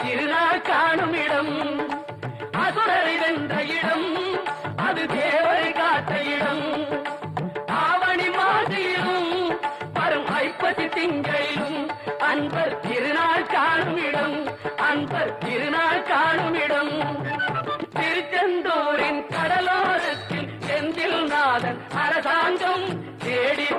திருநாள் காணும் இடம் அசுரரை வென்ற இடம் அது தேவரை காத்த இடம். ஆவணி மாசையிலும் வரும் ஐப்பசி திங்களிலும் அன்பர் திருநாள் காணும் இடம் அன்பர் திருநாள் காணும் இடம். திருச்செந்தூரின் கடலோரத்தில் செந்தில் நாதன் அரசாங்கம்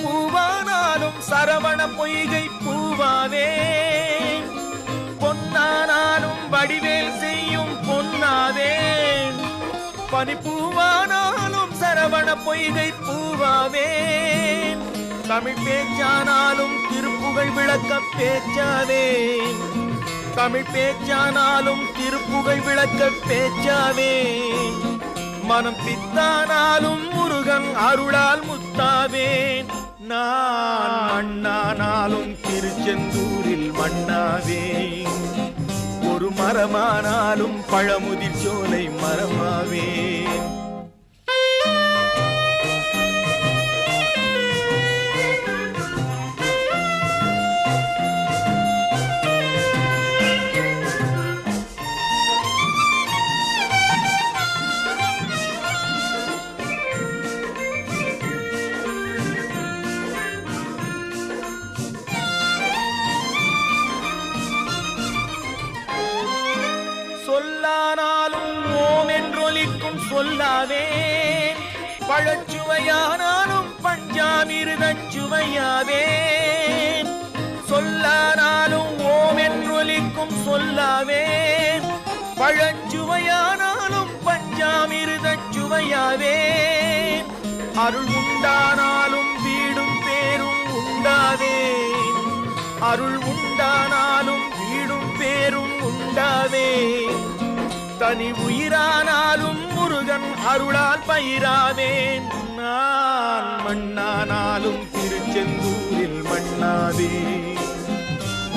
பூவானாலும் சரவண பொய்கை பூவாவே பொன்னானாலும் வடிவேல் செய்யும் பொன்னாதே பனிப்பூவானாலும் சரவண பொய்கை பூவாவே தமிழ் பேச்சானாலும் திருப்புகழ் விளக்க பேச்சாவே தமிழ் பேச்சானாலும் திருப்புகழ் விளக்க பேச்சாவே மனம் பித்தானாலும் முருகன் அருளால் முத்தாவேன். நான் மண்ணானாலும் திருச்செந்தூரில் மண்ணாவே. ஒரு மரமானாலும் பழமுதிர் சோலை மரமாவேன் பழச்சுவையானாலும் பஞ்சாமிருதச்சுவையாவே சொல்லானாலும் ஓமென்றொலிக்கும் சொல்லாவே. பழச்சுவையானாலும் பஞ்சாமிருதச்சுவையாவே அருள் உண்டானாலும் வீடும் பேரும் உண்டாவே. அருள் உண்டானாலும் வீடும் பேரும் உண்டாவே. தனி உயிரானாலும் முருகன் அருளால் பயிராவேன். நான் மண்ணானாலும் திருச்செந்தூரில் மண்ணாதே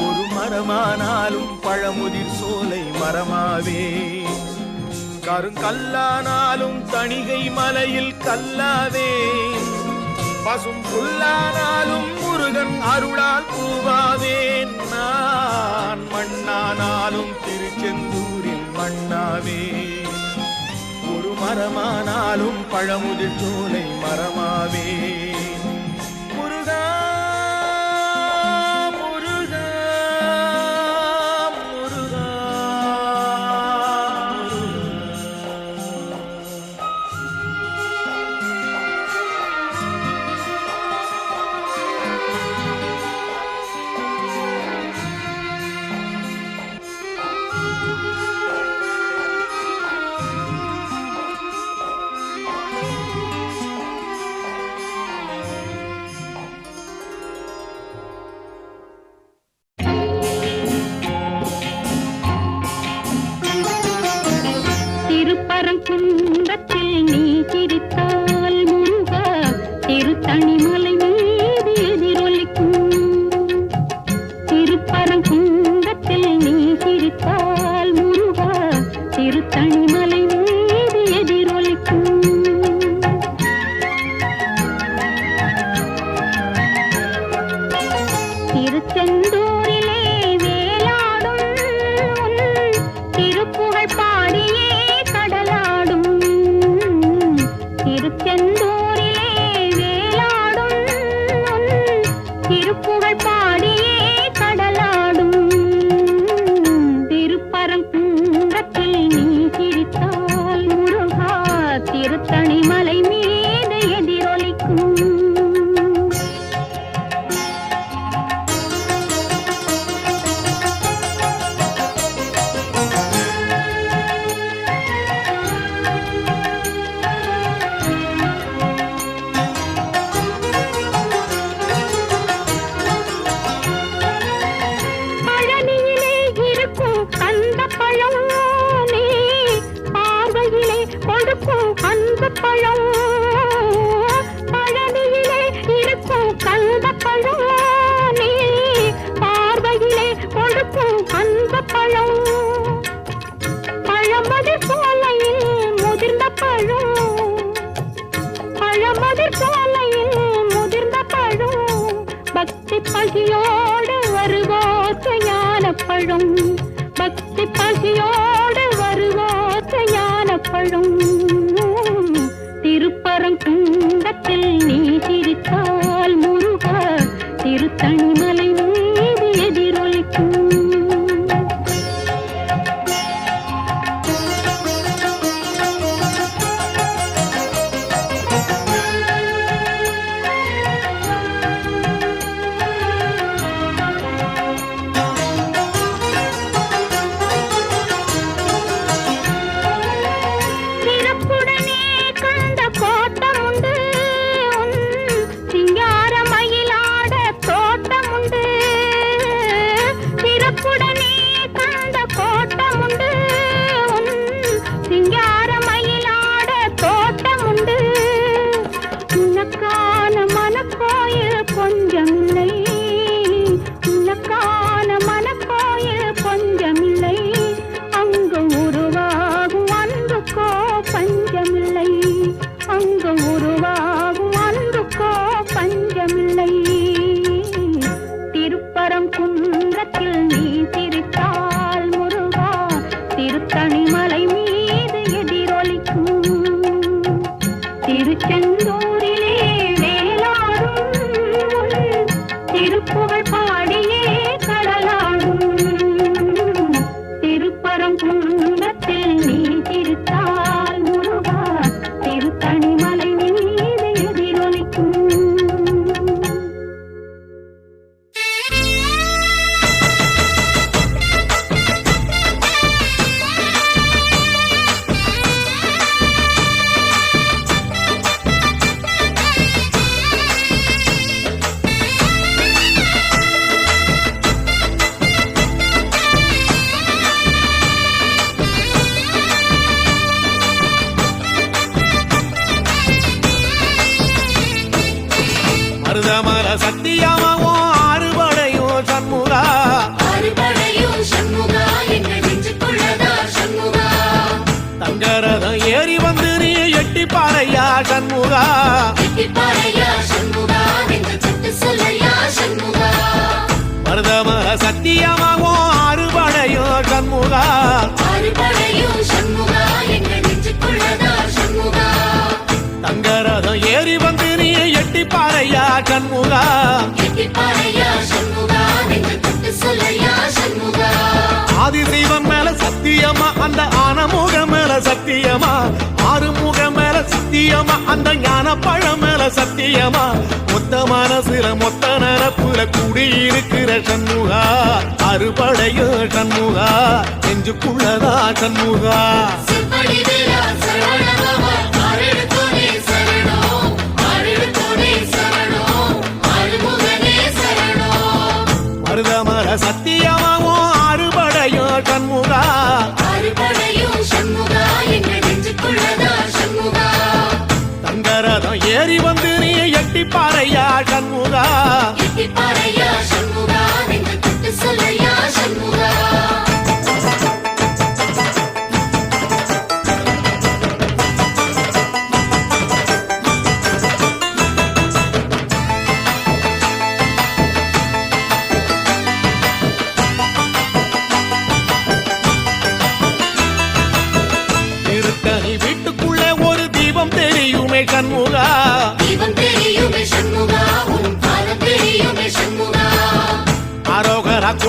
ஒரு மரமானாலும் பழமுதிர் சோலை மரமாவே. கருங்கல்லானாலும் தணிகை மலையில் கல்லாவே. பசும் புல்லானாலும் முருகன் அருளால் பூவாவேன். நான் மண்ணானாலும் திருச்செந்தூரில் மண்ணாவே மரமானாலும் பழமுதிர் சோலை மரமாவே. பஞ்சமில்லை சண்முகா? எங்கள் நெஞ்சுக்குள்ளதா சண்முகா? தங்கரதம் ஏறி வந்து நீ எட்டி பாறையா சண்முகா? ஆதிசைவம் மேல சத்தியமா அந்த ஆனமுகம். மேல சத்தியமா? ஆறுமுக மேல சத்தியமா? அந்த ஞான பழம் மேல சத்தியமா? மொத்த மனசுல மொத்த நரப்புல குடியிருக்கிற சண்முகா. அறுபடையோ சண்முகா. நெஞ்சுக்குள்ளதா சண்முகா. எட்டி பாறையா சண்முகா? எட்டிப்பாறையா சண்முகா? நெஞ்சு தொட்டு சொல்லையா சண்முகா? திருத்தணி வீட்டுக்குள்ளே ஒரு தீபம் தெரியுமே சண்முகா?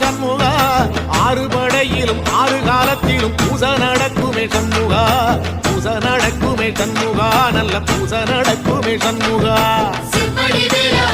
சண்முகா. ஆறு படையிலும் ஆறு காலத்திலும் பூச நடக்குமே சண்முகா. பூச நடக்குமே சண்முகா. நல்ல பூச நடக்குமே சண்முகா. செப்படி வேலா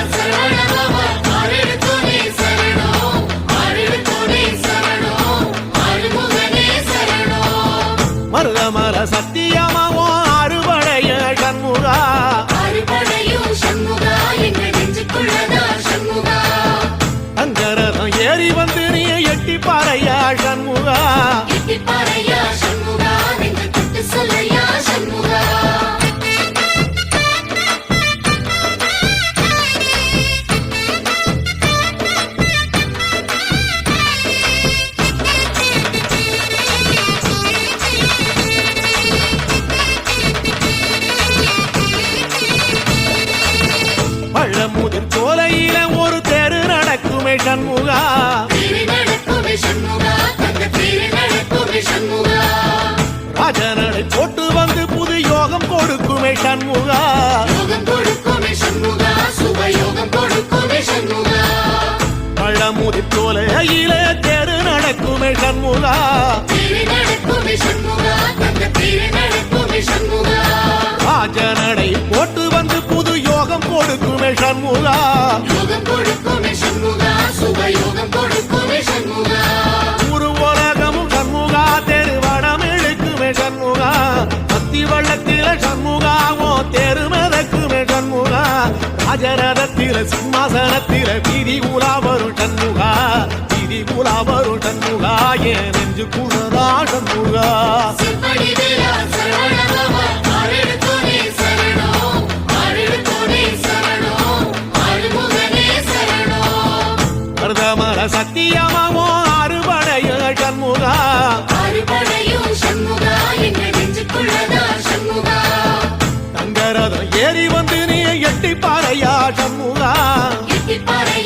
போட்டு வந்து புது யோகம் கொடுக்குமே சண்முகா. யோகம் பழமுதி நடக்குமே சண்முகா. தேரி நடக்குமே சண்முகா ராஜனடை போட்டு வந்து புது யோகம் கொடுக்குமே சண்முகா. யோகம் கொடுக்குமே சண்முகா சுபயோகம் கொடுக்குமே சண்முகா. வள்ளத்தில சண்முகாவோ தெரு மிதக்குமே சண்முகா. ராஜரதத்தில சிம்மாசனத்தில வீதி உலா வரும் சண்முகா. வீதி உலா வரும் சண்முகா. ஏன் நெஞ்சு குளதா சண்முகா. செப்படி அறை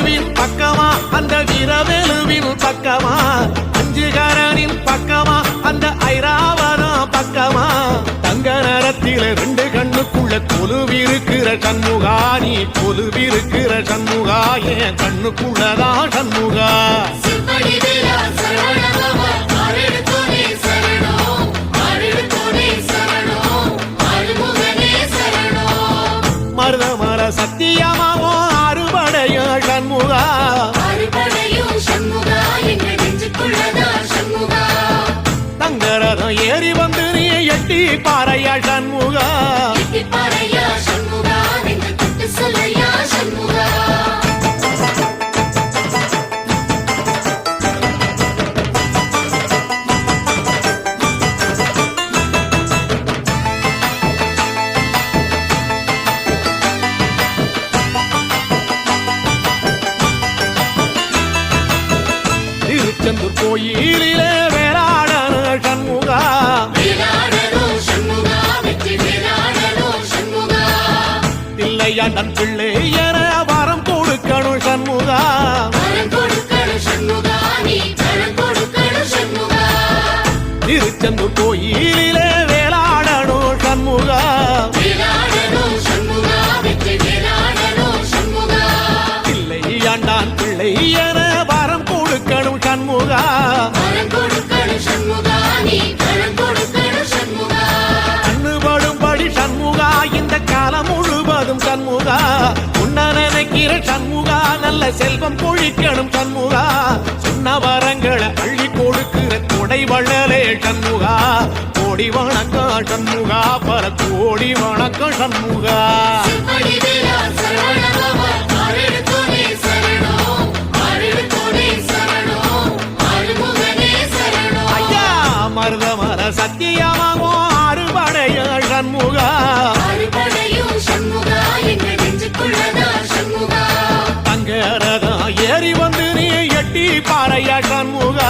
பக்கமா அந்த வீரவேலுவின் பக்கமா. அஞ்சுகரனின் பக்கமா அந்த ஐராவதம் பக்கமா. தங்க நரத்தில ரெண்டு கண்ணுக்குள்ள கொலுவிருக்கிற சண்முகா நீ கொலுவிருக்கிற சண்முகா என் கண்ணுக்குள்ளதான் சண்முகா. மருதமர சத்தியமாவோ பாறையா சண்முகா. திருச்செந்தூர் கோயிலிலே வேளாடணும் சண்முகா. தில்லையாண்டான் பிள்ளை என வரம் கொடுக்கணும் சண்முகா. கண்ணுபடும்படி சண்முகா இந்த காலம் முழுவதும் சண்முகா. உன்ன நினைக்கிற சண்முகா நல்ல செல்வம் பொழிக்கணும் சண்முகா. சொன்ன வரங்களை அள்ளி கொடை வள்ளலே சண்முகா கோடி வணக்க சண்முகா பல கோடி வணக்க சண்முகா. செப்படி வேலா அறுபடைய சண்முகா. ஏறி வந்து நீ எட்டி பாறையா சண்முகா.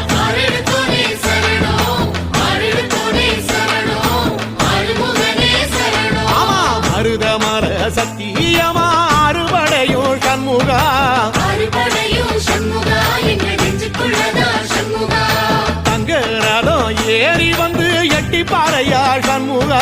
பாறையா சண்முகா.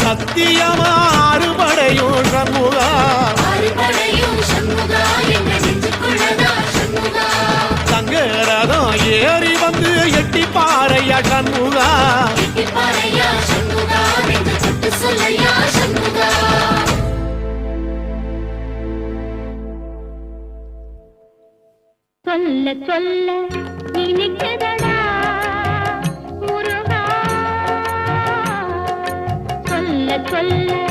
சத்தியமா அறுபடையும் சண்முகா. தங்கரதம் ஏறி வந்து எட்டி பாறையா சண்முகா. சொல்ல சொல்ல நினைக்கதா சொல்ல